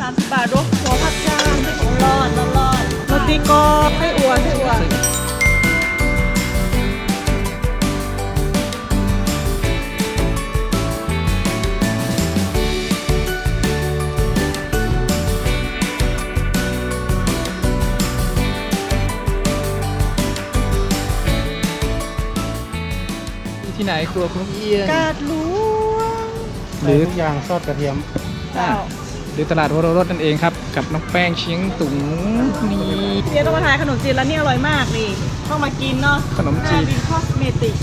สามสิบบาทดูหัวผัดจานรอดรอดรอดโรตีกรอบไส้อั่วไส้อั่วที่ไหนครัวคุณเอียงกาดหลวงหรือทุกอย่างซอสกระเทียมอ่า หรือตลาดวโรรสนั่นเองครับ กับน้องแป้งเชียงตุงนี่เดี๋ยวต้องมาทานขนมจีนแล้วนี่อร่อยมากนี่ต้องมากินเนาะขนมจีนหาดินคอสเมติก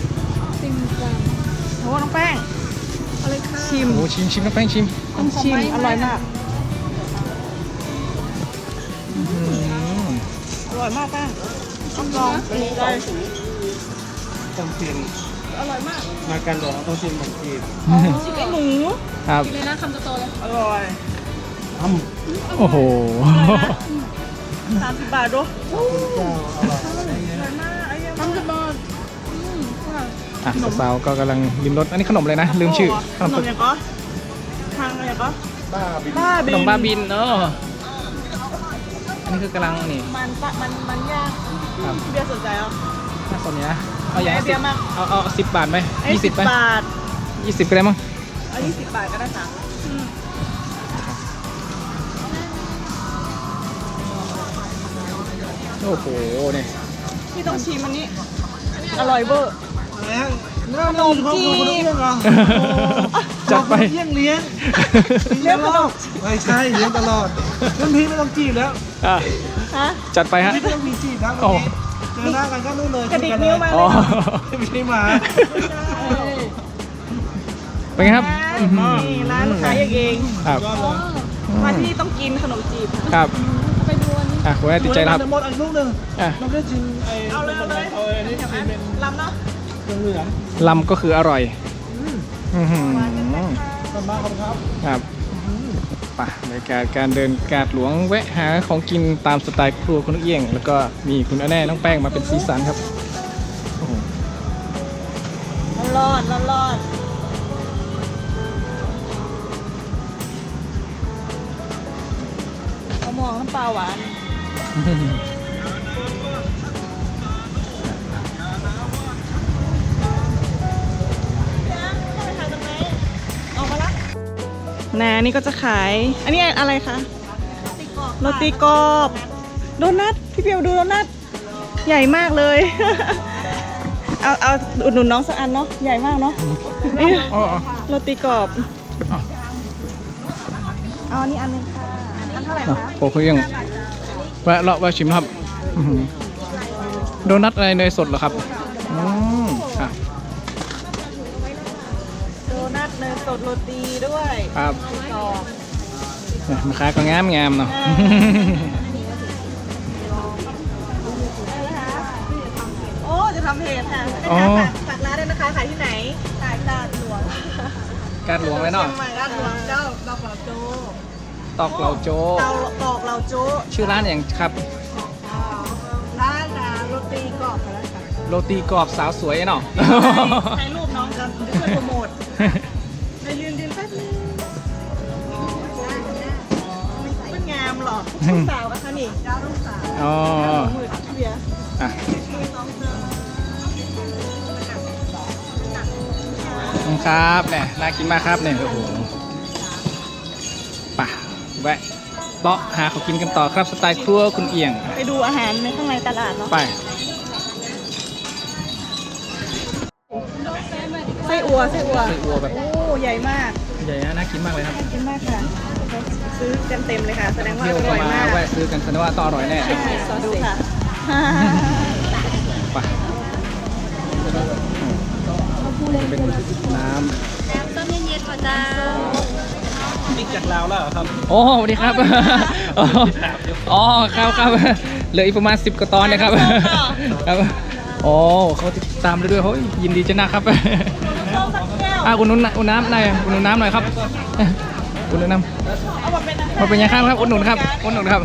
ซิมจังโอ้น้องแป้งอะไรคะชิมโอ้ชิมชิมน้องแป้งชิมต้องชิมอร่อยมากอื้อหืออร่อยมากแป้งต้องลองเลยต้องชิมอร่อยมาก มากันหลวงต้องชิมของจีนชิมไอ้หมูครับกินเลยนะคำโตๆเลย อร่อย อ้โอ้โห สามสิบบาทดูำเจ้าอร่อยอร่อยมากไอ้เหี้ยสามสิบบาทอะสาวๆก็กำลังริมรสอันนี้ขนมเลยนะ ลืมชื่อขนมอย่างก็ทางอะไรก็บ้าบินบ้าขบินนมบ้าบินเอออันนี้คือกำลังนี่มันปะมันมันยากครับพี่เบียร์สนใจเหรอน่าสนใจนะ เอาอย่างไอละเบีสิยบร์มาเอาเอาสิบบาทไหมไอ้ยี่สิบไหมบาทยี่สิบก็ได้มั้งเอายี่สิบบาทก็ได้ค่ะ โอ้โหเนี่ยพี่ต้องชิมอันนี้ อร่อยเวอร์แล้วน้ำนมของคุณเลี้ยงเหรอจัดไปเลี้ยงเลี้ยงเลี้ยงตลอดไม่ใช่เลี้ยงตลอดน้ำพริกไม่ต้องจีบแล้วอะฮะจัดไปฮะไม่ต้องมีจีบแล้วโอ้เจอหน้ากันก็นู่นเลยกระดิกนิ้วมาอ๋เลอยไม่ใช่หมาเป็นไงครับอื้อหือนี่ร้านขายเองครับยอดเลยมาที่นี่ต้องกินขนมจีบค่ะครับไปดู อันนี้อะคุณแม่ติดใจแล้วครับ หมดอันลูกหนึ่งอะเราได้ชิมไอ้เอาเลยเอาเลยเอาอันนี้ชิมเป็นลำเนาะเหลืองลำก็คืออร่อยอื้อหือๆขอบคุณมากครับครับไป่ะบรรยากาศการเดินกาดหลวงแวะหาของกินตามสไตล์ครัวคุณนกเอี้ยง แล้วก็มีคุณอาแน่น้องแป้งมาเป็นสีสันครับโอ้โหรอดรอดรอดมะม่วงน้ำปลาหวาน ออกมาละนานี่ก็จะขาย อันนี้อะไรคะโรตีกรอบโดนัทพี่เปียวดูโดนัทใหญ่มากเลย เอาเอาอุดหนุนน้องสักอันเนาะใหญ่มากเนาะนี่อ๋ออ๋อโรตีกรอบเอาอันนี้อันหนึงค่ะอันเท่าไหร่อะคะโอ้คุณเอี้ยง แวะเลาะแวะชิมครับอื้อหือโดนัทอะไรเนยสดเหรอครับอืมอะโดนัทเนยสดโรตีด้วยครับกรอบเนี่ยมาค้าก็งามงามๆเนาะโอ้จะทำเพจค่ะอ๋อฝากฝากร้านด้วยนะคะขายที่ไหนขายตลาดหลวงกาดหลวงเลยเนาะชียงใหม่ร้านหลวงเจ้าดอกเหล่าโจ ตอกเหล่าโจเตาตอกเหล่าโจชื่อร้านอย่างครับร้านอะโรตีกรอบค่ะแล้วค่ะโรตีกรอบสาวสวยเนาะถ่ายรูปน้องกันช่วยโปรโมทไปยืนยืนแป๊บนึงเป็นงามหรอลูกสาวกันคะนี่เจ้าลูกสาวอ๋อมือเบียร์อะมือน้องเจอขอบคุณครับเนี่ยน่ากินมากครับเนี่ยโอ้โหไป่ะ แวะเตาะหาของกินกันต่อครับสไตล์ครัวคุณเอียง ไปดูอาหารในข้างในตลาดเนาะไปไส้อัวไส้อัวไส้อั่วแบบ โอ้ใหญ่มาก ใหญ่นะน่ากินมากเลยครับขอบคุณมากค่ะ ซื้อเต็มเต็มๆเลยค่ะ แสดงว่าเที่ยวอก็ร่อยมามากแวะซื้อกันแสดงว่าต้องอร่อยแน่ใช่ขอดูค่ะไปเป็นน้ต้ นี่จากลาวแล้วครับำโอ้สวัสดีครับอ๋อครับครับเหลืออีกประมาณ 10กว่าตอนนะครับครับโอ้เขาติดตามเราด้วยเฮ้ยยินดีจะนะครับต้มสักแก้วอะคุณนุ่นอุ่นน้ำหน่อยอุ่นนุ่นน้ำหน่อยครับอุ่นนุ่นน้เอามาเป็นอาหารำมาเป็นยังไงครับอุ่นนุ่นครับอุ่นนุ่นครับ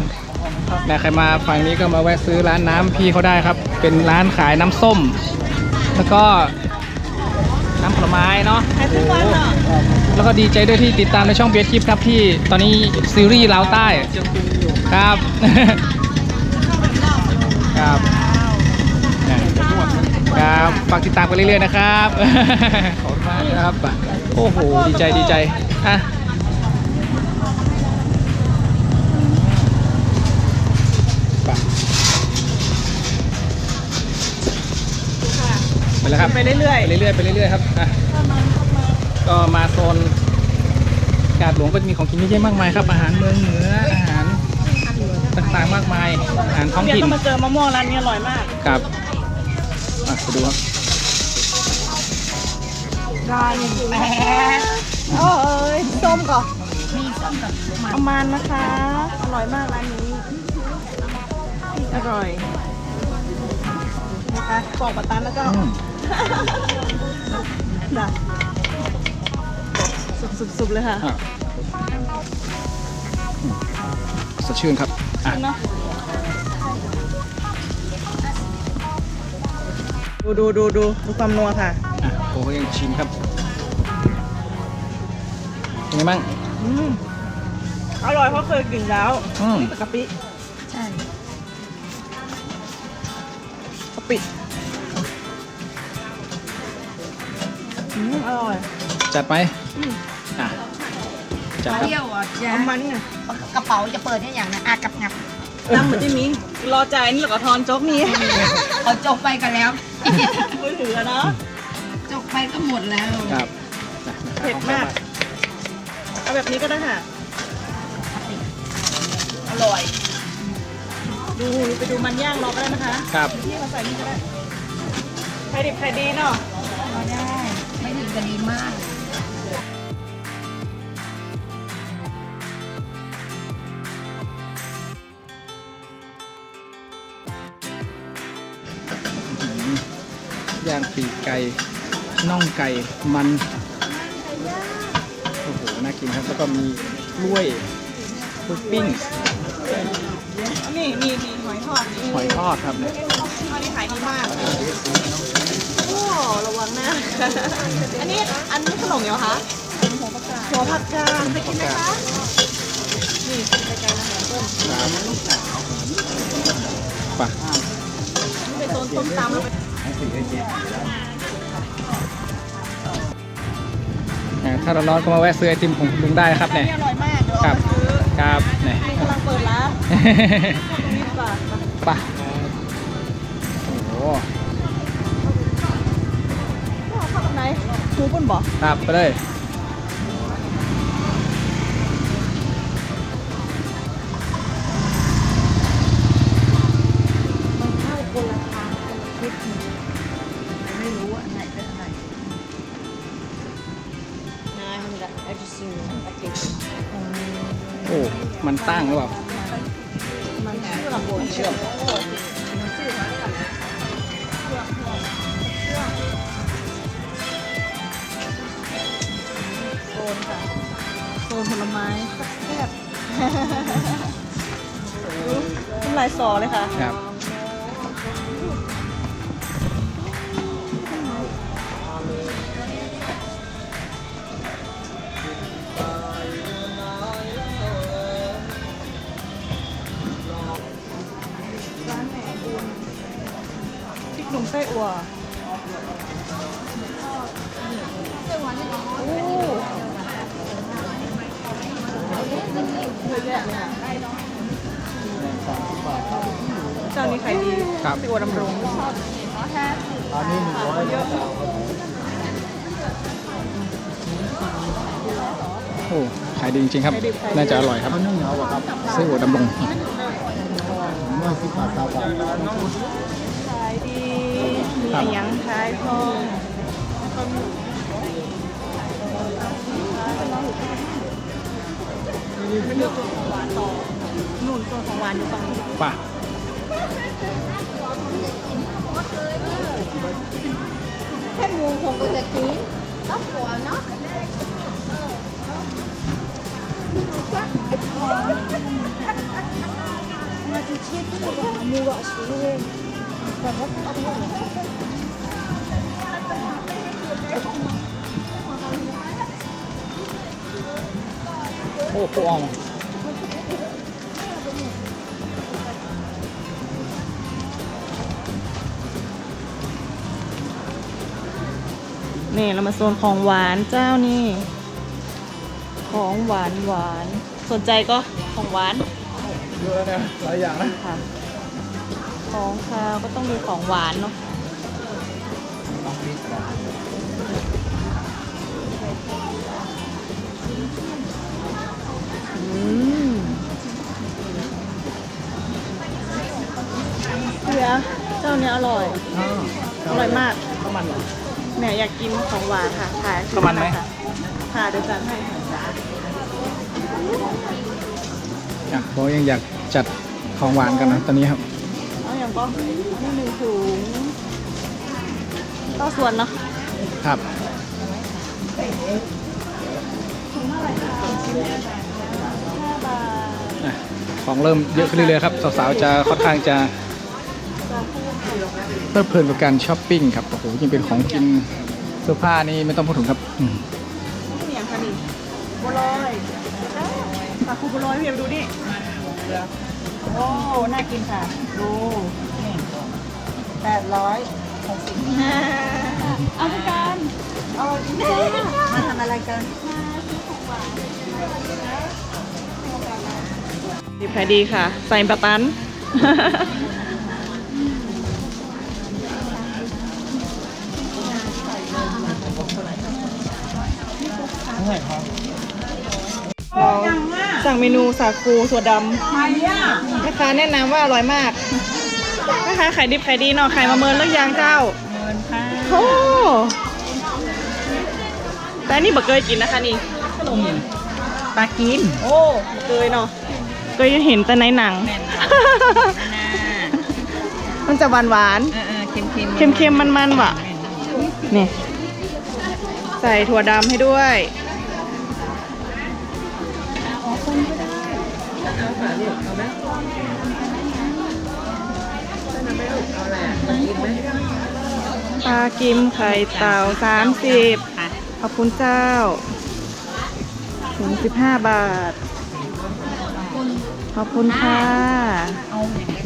แม่ใครมาฝั่งนี้ก็มาแวะซื้อร้านน้ำพี่เขาได้ครับ เป็นร้านขายน้ำส้ม แล้วก็ น้ำผลไม้เนาะขายทุกวันเนาะแล้วก็ดีใจด้วยที่ติดตามในช่องเบียร์คลิปครับที่ตอนนี้ซีรีส์ลาวใต้ครับครับครับฝากติดตามกันเรื่อยๆนะครับขอบคุณมากครับโอ้โหดีใจดีใจอะ ไปไปแล้วครับไปเรื่อยไปเรื่อยๆไปเรื่อยๆครับอะก็มาโซนกาดหลวงก็จะมีของกินเยอะแยะมากมายครับ อาหารเมืองเหนืออาหารต่างๆมากมาย อาหารท้องๆเบียร์ถิ่นก็มาเจอมะม่วงร้านนี้อร่อยมากครับอะไปดูครับร้านแหมโอ้เอ้ยส้มก่อนมีส้มกับประมาณนะคะ อร่อยมากร้านนี้ อร่อยนะคะกรอบปะตันแล้วก็อืม นะสุบๆๆเลยค่ะอะอืมสดชื่นครับอะ เนาะดูดูดูดูดูความนัวค่ะ อะโอ้ยยังชิมครับเป็นไงบ้าง อืมอร่อยเพราะเคยกินแล้วอืมกะปิใช่ กะปิ อืมอร่อยจัดไปอะจัดครับเที่ยวอะจ้ะเอามันเนี่ยกระเป๋าจะเปิดให้อย่างนะอากับงับตั้งเหมือนที่มิ้งรอจ่ายนี่เหรอก็ทอนโจ๊กนี่เอาจกไปกันแล้วมือถืออะเนาะจกไปก็หมดแล้วครับเผ็ดมากเอาแบบนี้ก็ได้ค่ะ อร่อย ดูไปดูมันย่างรอก็ได้นะคะ ครับที่มาใส่นี่ก็ได้ใครดิบใครดีเนาะก็ได้ไม่ถึง จะดีมากย่างปีกไก่น่องไก่มันโอ้โหน่ากินครับแล้วก็มีกล้วยกล้วยปิ้งนี่นี่นี่หอยทอดนี่หอยทอดครับเนี่ย อันนี้ขายดีมาก โอ้ระวังหน้า อันนี้อันนี้ขนมเหรอคะหัวผักกาดหัวผักกาดไปกินไหมคะ นี่ไปไกลนะคะต้นครับไปนี่ไปโซนต้มตำแล้วไปอ่าถ้าร้อนๆก็มาแวะซื้อไอติมของคุณลุงได้ครับเนี่ย นี่อร่อยมาก เดี๋ยวครัเอาบไปซื้อครับเนี่ยนี่กำลังเปิดร้านนี่บาทไปโนชูปุ่นบ่ครับไปเลย นค่ะ โซนผลไม้แซ่บดูน้ำลายสอเลยค่ะ ครับพริกหนุ่มไส้อั่ว นี้ขายดีครับไส้อั่วดำรงโอ้ขายดีจริงๆครับ น่าจะอร่อยครับไส้อั่วดำรงขายดีมีครับหยังขายพองไม่มีตัวของหวานต่อนู่นตัวของหวานอยู่ฝั่งนี้ไป่ะ không có tài kiến tóc của nó mà chị chia cái này là mua gọi xuống lên và rất là Oh, wow. นี่เรามาโซนของหวานเจ้านี่ ของหวานหวาน สนใจก็ของหวานเยอะแล้วนะหลายอย่างนะค่ะ ของคาวก็ต้องมีของหวานเนาะอืมเสือเจ้าเนี้ยอร่อย อร่อยมากข้าวมันเหรอ แหม่อยากกินของหวานค่ะถ่ายข้าวมันไหม ค่ะค่ะเดี๋ยวจัดให้ค่ะอะผมยังอยากจัดของหวานกันนะตอนนี้ครับ เอาอย่างก็นี่หนึ่งถุงก็ส่วนเนาะครับ ห้าบาทอะของเริ่มเยอะขึ้นเรื่อยๆครับ สาวๆจะค่อนข้างจะ เพลิดเพลินกับการช้อปปิ้งครับโอ้โหยังเป็นของกินเสื้อผ้านี่ไม่ต้องพูดถึงครับอืมนี่อย่างค่ะนี่บัวลอยสาคูบัวลอยพี่เอ็มดูนี่โอ้น่ากินค่ะ ดูนี่แปดร้อยหกสิบเอาไปกันเอามาทำอะไรกันดีขายดีค่ะ ใส่ปะตัน สั่งเมนูสาคูถั่วดำแม่ค้าแนะนำว่าอร่อยมากแม่ค้าขายดิบขายดีเนาะขายมาเมินแล้วยังเจ้าเงินค่ะโอ้แต่อันนี่บักเคยกินนะคะนี่ขนมปลากิน โอ้บักเคยเนาะเคยเห็นแต่ในหนังแม่นนะมันจะหวานหวานเออเออเค็มเค็มเค็มเค็มมันมันๆว่ะนี่ใส่ถั่วดำให้ด้วย ปลากิมไข่เต่าสามสิบค่ะขอบคุณเจ้าถึงสิบห้าบาท ขอบคุณค่ะเอาอย่างไร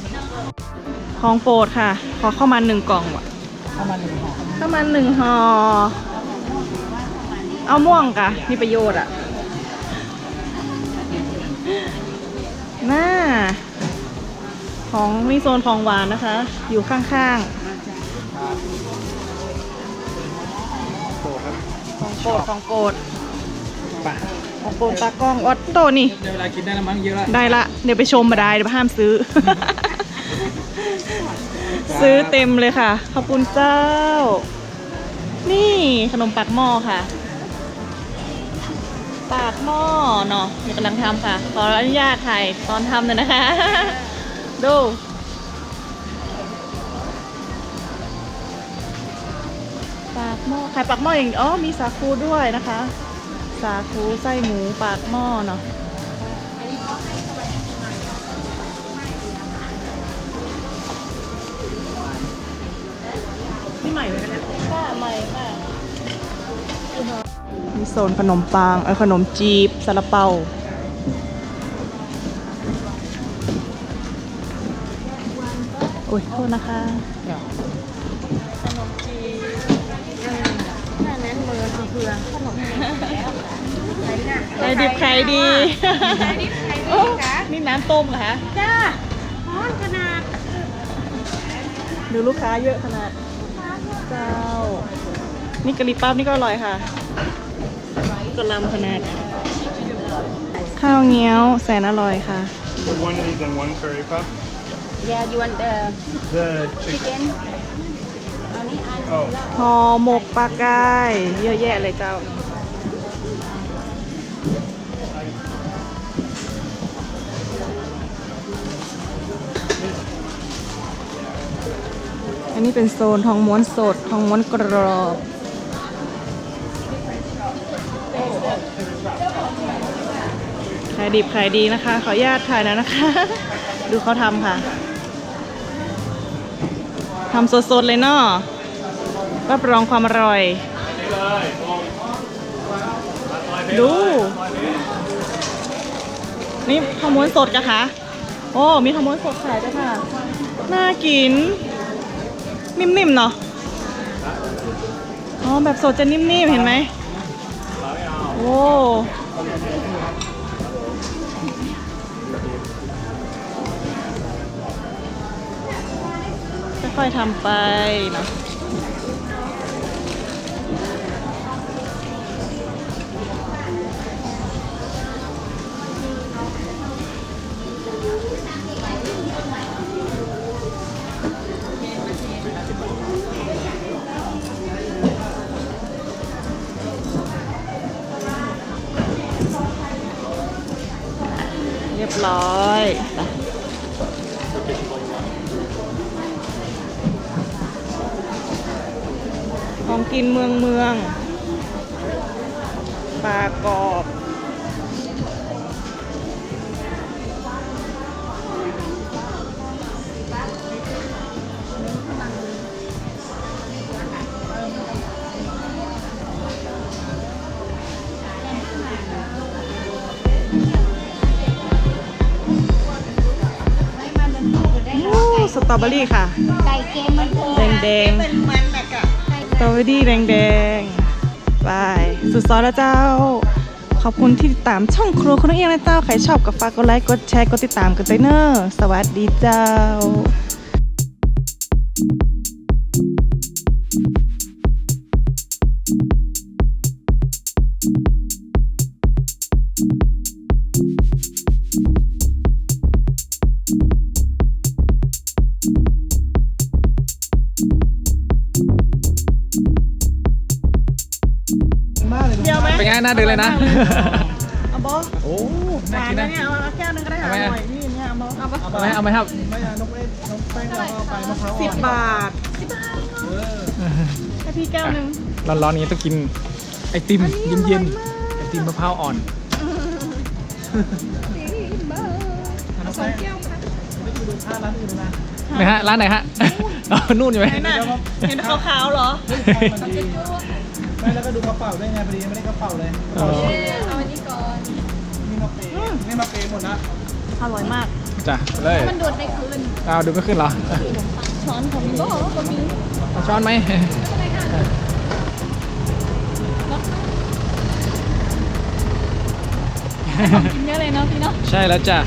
ของโปรดค่ะ ขอเข้ามาหนึ่งกล่องว่ะเอามาหนึ่งห่อเข้ามาหนึ่งห่อ เอาม่วงกะมีประโยชน์อะ น่าของมีโซนของหวานนะคะ อยู่ข้างๆของโปรดของโปรดป่ะของโปรดตากล้องออตโตนี่เดี๋ยวเวลากินได้แล้วมั้งเยอะแล้วได้ละ เดี๋ยวไปชมมาได้เดี๋ยวห้ามซื้อ ซื้อเต็มเลยค่ะ ขอบคุณเจ้า นี่ขนมปากหม้อค่ะ ปากหม้อเนาะเดี๋ยวกำลังทำค่ะ ขออนุญาตถ่ายตอนทำหน่อยนะคะ ดูปากหม้อขายปากหม้ออย่างอ๋อมีสาคูด้วยนะคะ สาคูไส้หมูปากหม้อเนาะนี่ใหม่เลยนะค่ะใหม่ค่ะ โซนขนมปังเออขนมจีบซาลาเปาโอ้ยโทษนะคะเดี๋ยวขนมจีบแค่นั้นมือเพื่อขนมขายดิบขายดีขายดิบขายดีค่ะนี่น้ำต้มเหรอคะจ้าร้อนขนาดดูลูกค้าเยอะขนาดเจ้า นี่กะหรี่ปั๊บนี่ก็อร่อยค่ะ กะลำขนาด ข้าวเงี้ยวแสนอร่อยค่ะ One of these and one curry puff. Yeah you want the The chicken. chicken อันนี้อัน Oh. ห่อหมกปลากาย เยอะแยะเลยเจ้า อันนี้เป็นโซนทองม้วนสด ทองม้วนกรอบ ขายดิบขายดีนะคะ ขออนุญาตถ่ายแล้วนะคะ ดูเขาทำค่ะทำสดๆเลยเนาะรับรองความอร่อย ดู นี่ทองม้วนสดกะคะ โอ้ มีทองม้วนสดขายด้วยค่ะ น่ากิน นิ่มๆเนาะอ๋อ แบบสดจะนิ่มๆ เห็นไหมโอ้ ค่อยๆทำไปนะเรียบร้อย ของกินเมืองเมืองปลากรอบโอ้สตรอเบอรี่ค่ะไก่เกมมันเถแดงแดงๆส ตรอเบอรี่แดงแดงๆไปสุดซอยแล้วเจ้า ขอบคุณที่ติดตามช่องครัวคุณน้องเอียงนะเจ้า ใครชอบก็ฝากกดไลค์ กดแชร์ กดติดตามกันด้วยเนอะสวัสดีเจ้า เลยเดียวไหมเป็นไงน่าเดินเลยนะเอาบอโอ้หน่าวานกินนะนะเนี่ยเอาแก้วนึงก็ได้ค่ะเอาไหมออะร่อยนี่เนี่ยเอาบอเอาบอเอาไหมเอาไหมครับไม่เอานกเอ้นนกแป้งเราก็เอาไปมะพร้าวอ่อนสิบบาทเออให้พี่แก้วนึงร้อนๆนี้ต้องกินไอติมเย็นๆไอติมมะพร้าวอ่อนนกแป้งไม่ไปดูท่าร้านอื่นนะไหนฮะร้านไหนฮะอ๋อนู่นอยู่ไหมไหนน่ะเห็นขาวๆเหรอมันดี ไม่แล้วก็ดูกระเป๋าด้วยไงพอดีไม่ได้กระเป๋าเลยอ๋อเอาอันนี้ก่อนนี่มาเปย์นี่มาเปย์หมดนะอร่อยมาก จ้ะเลยมันโดดในคืนเอาดูไม่ขึ้นเหรอ ช้อนของโบก็มีเอาช้อนไหมกินเยอะเลยเนาะพี่เนาะ ใช่แล้วจ้ะ